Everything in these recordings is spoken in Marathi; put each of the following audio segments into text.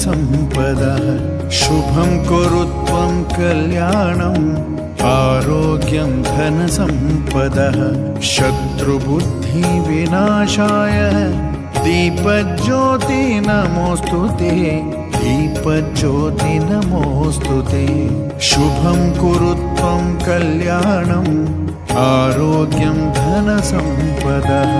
धनसम्पदः शुभं कुरु त्वं कल्याणम् आरोग्यं धनसम्पदः शत्रुबुद्धिविनाशाय दीपज्योति नमोऽस्तु ते दीपज्योति नमोऽस्तु ते शुभं कुरु त्वं कल्याणम् आरोग्यं धनसम्पदः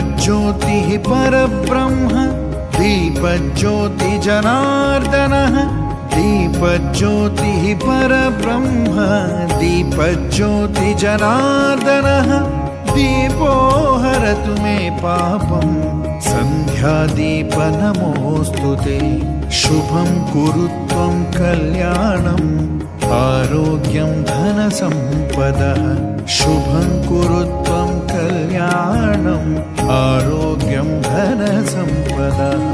दीपज्योतिः परब्रह्म दीपज्योतिजनार्दनः दीपज्योतिः परब्रह्म दीपज्योतिजनार्दनः दीपो हरतु मे पापम् सन्ध्यादीप नमोऽस्तु ते। शुभं कुरु त्वं कल्याणम् आरोग्यं धनसम्पदः। शुभं कुरु त्वं कल्याणम् आरोग्यं धनसम्पदः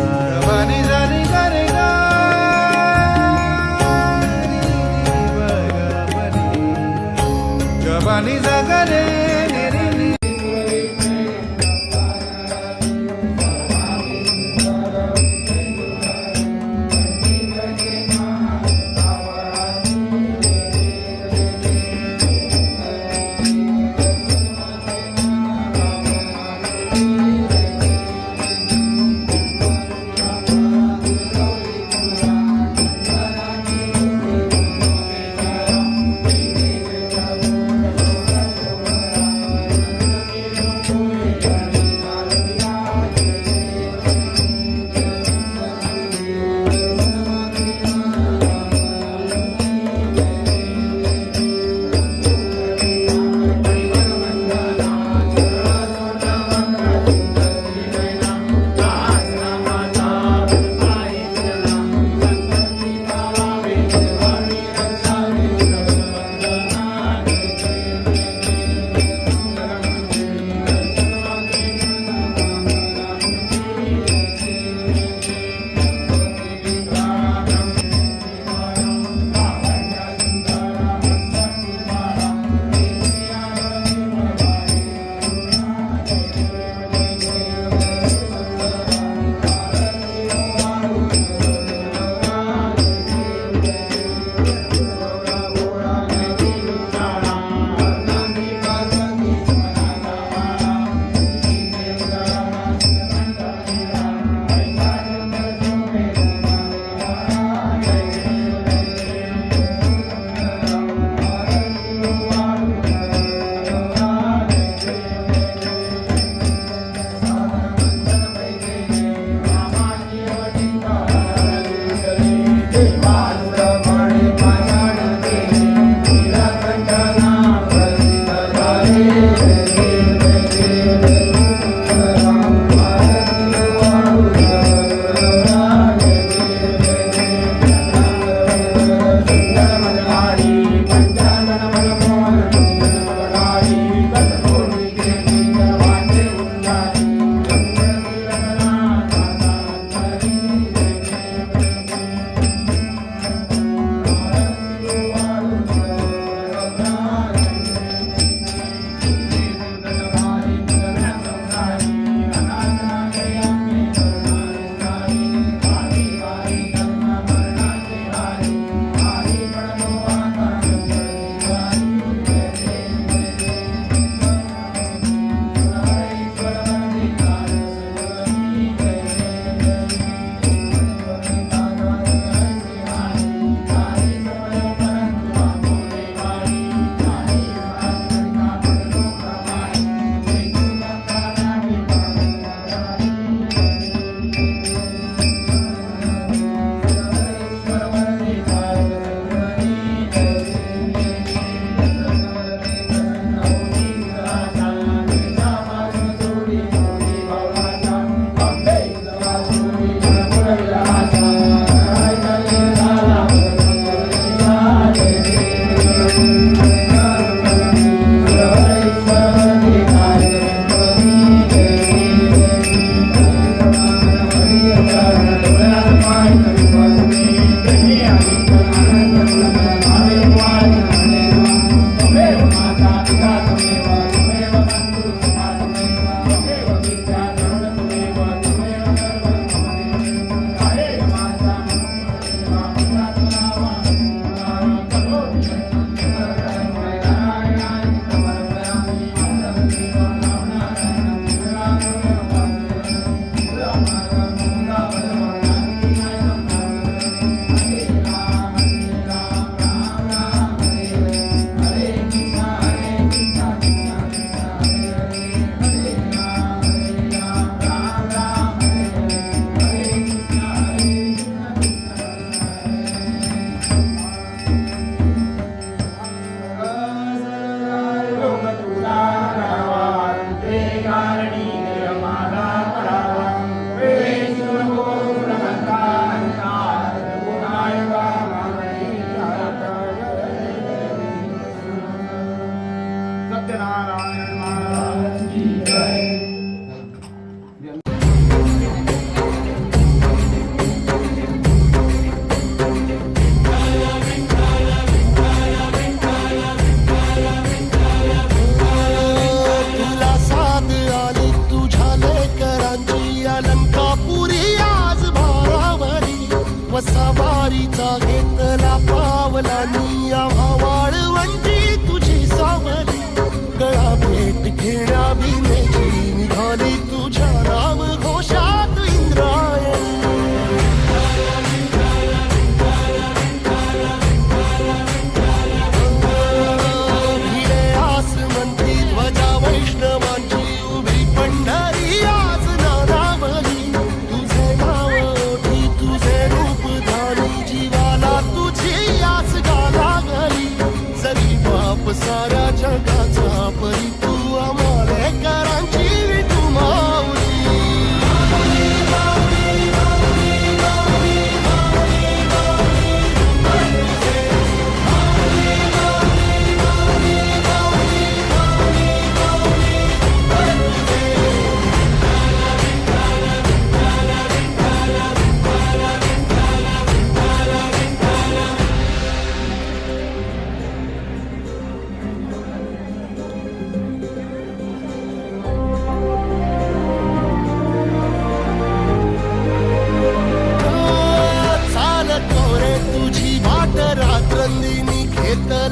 It's the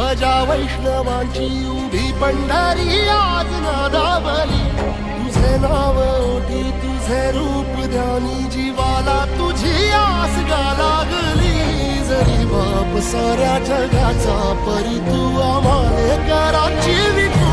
ध्वजा वैष्णवांची उभी पंढरी आज ना दाबली तुझे नाव ओठी तुझे रूप ध्यानी जीवाला तुझी आस गा लागली. जरी बाप साऱ्या जगाचा परी तू आम्हाला कराची विठू